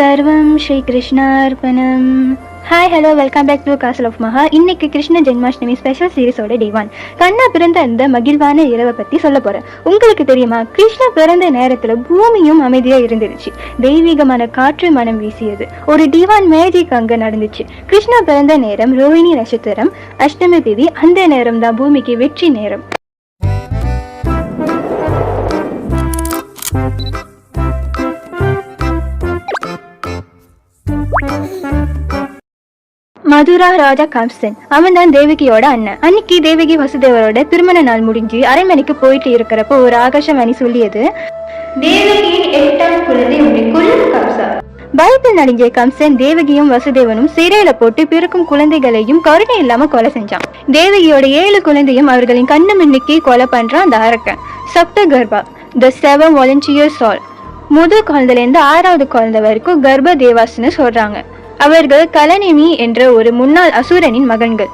சர்வம் Sri கிருஷ்ணார்பணம் hi hello welcome back to castle of மகா இன்னைக்கு கிருஷ்ண ஜென்மாஷ்டமி ஸ்பெஷல் சீரிஸோட டே ஒன் கண்ணா பிறந்த அந்த மகிழ்வான இரவை பத்தி சொல்ல போறேன் உங்களுக்கு தெரியுமா? கிருஷ்ணா பிறந்த நேரத்துல பூமியும் அமைதியா இருந்துருச்சு தெய்வீகமான காற்று மனம் வீசியது ஒரு டிவான் மேஜிக் அங்க நடந்துச்சு கிருஷ்ணா பிறந்த நேரம் ரோஹிணி நட்சத்திரம் அஷ்டமி திதி அந்த நேரம் தான் பூமிக்கு வெற்றி நேரம் மதுரா ராஜா கம்சன். அவன் தான் தேவகியோட அண்ணன். அன்னைக்கு தேவகி வசுதேவரோட திருமண நாள் முடிஞ்சு அரண்மனைக்கு போயிட்டு இருக்கிறப்போ ஒரு ஆகாஷவாணி சொல்லியது தேவகியின் எட்டாம் குழந்தை கம்சா. பயத்தில் நடிஞ்ச கம்சன் தேவகியும் வசுதேவனும் சிறையில போட்டு பிறக்கும் குழந்தைகளையும் கருணை இல்லாம கொலை செஞ்சான். தேவகியோட ஏழு குழந்தையும் அவர்களின் கண்ணு முன்னுக்கே கொலை பண்றான் அந்த அரக்கன். சப்த கர்பா த செவன் வாலண்டியர்ஸ் ஆல் முதல் குழந்தைல இருந்து ஆறாவது குழந்தை வரைக்கும் கர்ப்ப தேவாஸ்னு சொல்றாங்க. அவர்கள் கலனிமி என்ற ஒரு முன்னாள் அசுரனின் மகன்கள்.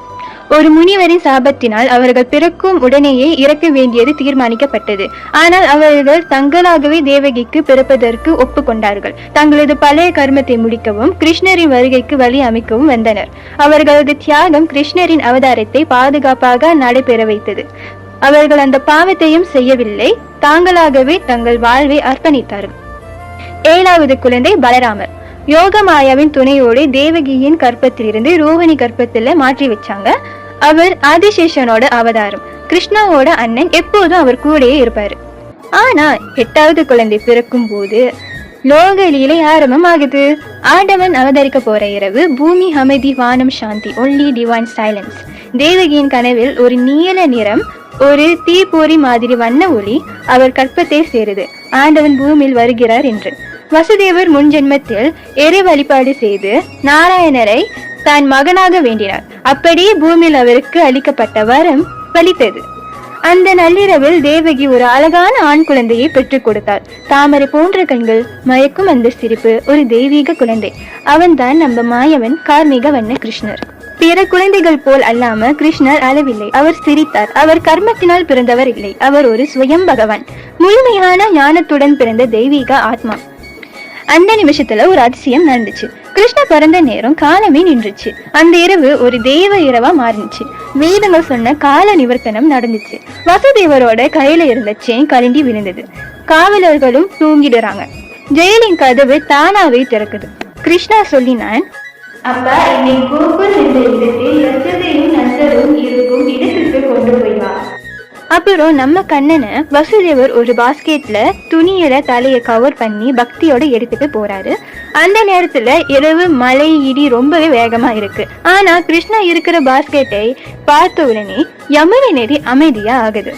ஒரு முனிவரின் சாபத்தினால் அவர்கள் பிறக்கும் உடனேயே இறக்க வேண்டியது தீர்மானிக்கப்பட்டது. ஆனால் அவர்கள் தங்களாகவே தேவகிக்கு பிறப்பதற்கு ஒப்புக்கொண்டார்கள். தங்களது பழைய கர்மத்தை முடிக்கவும் கிருஷ்ணரின் வருகைக்கு வழி அமைக்கவும் வந்தனர். அவர்களது தியாகம் கிருஷ்ணரின் அவதாரத்தை பாதுகாப்பாக நடைபெற வைத்தது. அவர்கள் அந்த பாவத்தையும் செய்யவில்லை தாங்களாகவே தங்கள் வாழ்வை அர்ப்பணித்தார்கள். ஏழாவது குழந்தை பலராமர். யோகமாயாவின் துணையோடு தேவகியின் கற்பத்திலிருந்து ரோஹிணி கற்பத்தில் மாற்றி வச்சாங்க. அவர் ஆதிசேஷனோட அவதாரம். கிருஷ்ணாவோட அண்ணன் எப்போதும் அவர் கூடயே இருப்பார். ஆனா எட்டாவது குழந்தை பிறக்கும் போது லோக லீலை ஆரம்பம் ஆகுது ஆண்டவன் அவதரிக்க போற இரவு பூமி அமைதி வானம் சாந்தி ஒன்லி டிவைன் சைலன்ஸ் தேவகியின் கனவில் ஒரு நீல நிறம் ஒரு தீப்பொறி மாதிரி வண்ண ஒளி அவர் கற்பத்தை சேருது. ஆண்டவன் பூமியில் வருகிறார் என்று. வசுதேவர் முன் ஜென்மத்தில் இறை வழிபாடு செய்து நாராயணரை தான் மகனாக வேண்டினார். அப்படியே பூமியில் அவருக்கு அளிக்கப்பட்ட வரம் பலித்தது. அந்த நள்ளிரவில் தேவகி ஒரு அழகான ஆண் குழந்தையை பெற்றுக் கொடுத்தாள். தாமரை போன்ற கண்கள் மயக்கும் அந்த சிரிப்பு ஒரு தெய்வீக குழந்தை. அவன்தான் நம்ம மாயவன் கார்மிக வண்ண கிருஷ்ணர். பிற குழந்தைகள் போல் அல்லாம கிருஷ்ணர் அளவில்லை அவர் சிரித்தார். அவர் கர்மத்தினால் பிறந்தவர் இல்லை. அவர் ஒரு சுயம் பகவான். முழுமையான ஞானத்துடன் பிறந்த தெய்வீக ஆத்மா. அந்த நிமிஷத்துல ஒரு அதிசயம் நடந்துச்சு. கிருஷ்ண பிறந்த நேரம் காலமே நின்றுச்சு. அந்த இரவு ஒரு தெய்வ இரவா மாறினுச்சு. வேதங்கள் சொன்ன கால நிவர்த்தனம் நடந்துச்சு. வசுதேவரோட கையில இருந்த செயின் கலண்டி விழுந்தது. காவலர்களும் தூங்கிடுறாங்க. ஜெயிலின் கதவு தானாவே திறக்குது. கிருஷ்ணா சொல்லினான் அப்பா என்னை கோகுல் என்ற இடத்தில் இருக்கும் இடத்துக்கு அப்புறம் நம்ம கண்ணனை வசுதேவர் ஒரு பாஸ்கெட்ல துணியில தலையை கவர் பண்ணி பக்தியோட எடுத்துட்டு போறாரு. அந்த நேரத்துல இரவு மழை இடி ரொம்பவே வேகமா இருக்கு. ஆனா கிருஷ்ணா இருக்கிற பாஸ்கெட்டை பார்த்த உடனே யமுனை நெறி அமைதியா ஆகுது.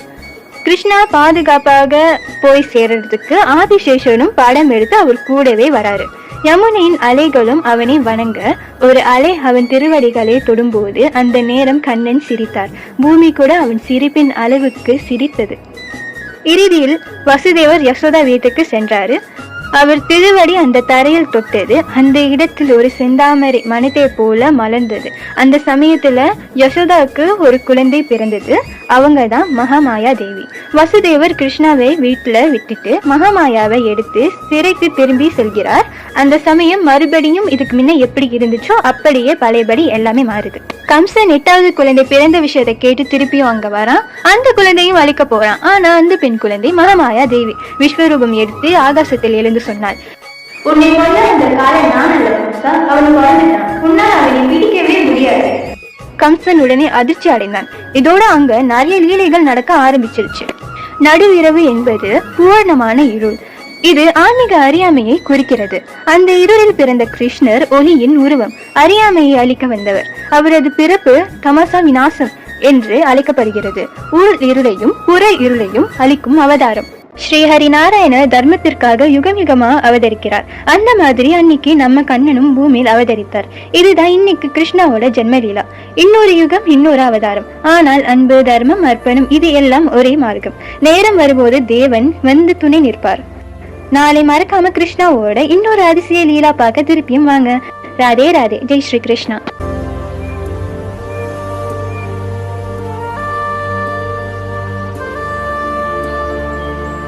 கிருஷ்ணா பாதுகாப்பாக போய் சேர்றதுக்கு ஆதிசேஷனும் படம் எடுத்து அவர் கூடவே வராரு. யமுனையின் அலைகளும் அவனை வணங்க ஒரு அலை அவன் திருவடிகளை தொடும்போது அந்த நேரம் கண்ணன் சிரித்தார். பூமி கூட அவன் சிரிப்பின் அளவுக்கு சிரித்தது. இறுதியில் வசுதேவர் யசோதா வீட்டுக்கு சென்றாரு. அவர் திருவடி அந்த தரையில் தொட்டது. அந்த இடத்தில் ஒரு செந்தாமரை மனத்தை போல மலர்ந்தது. அந்த சமயத்துல யசோதாவுக்கு ஒரு குழந்தை பிறந்தது. அவங்க தான் மகாமாயா தேவி. வசுதேவர் கிருஷ்ணாவை வீட்டுல விட்டுட்டு மகாமாயாவை எடுத்து சிறைக்கு திரும்பி செல்கிறார். அந்த சமயம் மறுபடியும் இதுக்கு முன்ன எப்படி இருந்துச்சோ அப்படியே பழையபடி எல்லாமே மாறுது. கம்சன் எட்டாவது குழந்தை பிறந்த விஷயத்தை கேட்டு திருப்பியும் அங்க வரான். அந்த குழந்தையும் அழிக்க போறான். ஆனா அந்த பெண் குழந்தை மகமாயா தேவி விஸ்வரூபம் எடுத்து ஆகாசத்தில் எழுந்து சொன்னாள். உன்னை கொல்ல அந்த நான் அல்ல அவன் வாழ்ந்துட்டான். உன்னால் அவனை பிடிக்கவே முடியாது. கம்சன் உடனே அதிர்ச்சி அடைந்தான். இதோட அங்க நிறைய லீலைகள் நடக்க ஆரம்பிச்சிருச்சு. நடு இரவு என்பது பூர்ணமான இருள். இது ஆன்மீக அறியாமையை குறிக்கிறது. அந்த இருளில் பிறந்த கிருஷ்ணர் ஒளியின் உருவம் அறியாமையை அளிக்க வந்தவர். அவரது பிறப்பு தமசா விநாசம் என்று அழைக்கப்படுகிறது. உள் இருளையும் புற இருளையும் அளிக்கும் அவதாரம். ஸ்ரீ ஹரிநாராயண தர்மத்திற்காக யுகம் யுகமா அவதரிக்கிறார். அந்த மாதிரி அன்னைக்கு நம்ம கண்ணனும் பூமியில் அவதரித்தார். இதுதான் இன்னைக்கு கிருஷ்ணாவோட ஜென்மலீலா. இன்னொரு யுகம் இன்னொரு அவதாரம். ஆனால் அன்பு தர்மம் அர்ப்பணம் இது எல்லாம் ஒரே மார்க்கம். நேரம் வரும்போது தேவன் வந்து துணை நிற்பார். நாளை மறக்காம கிருஷ்ணாவோட இன்னொரு அதிசய லீலா பார்க்க திருப்பியும் வாங்க. ராதே ராதே. ஜெய் ஸ்ரீ கிருஷ்ணா.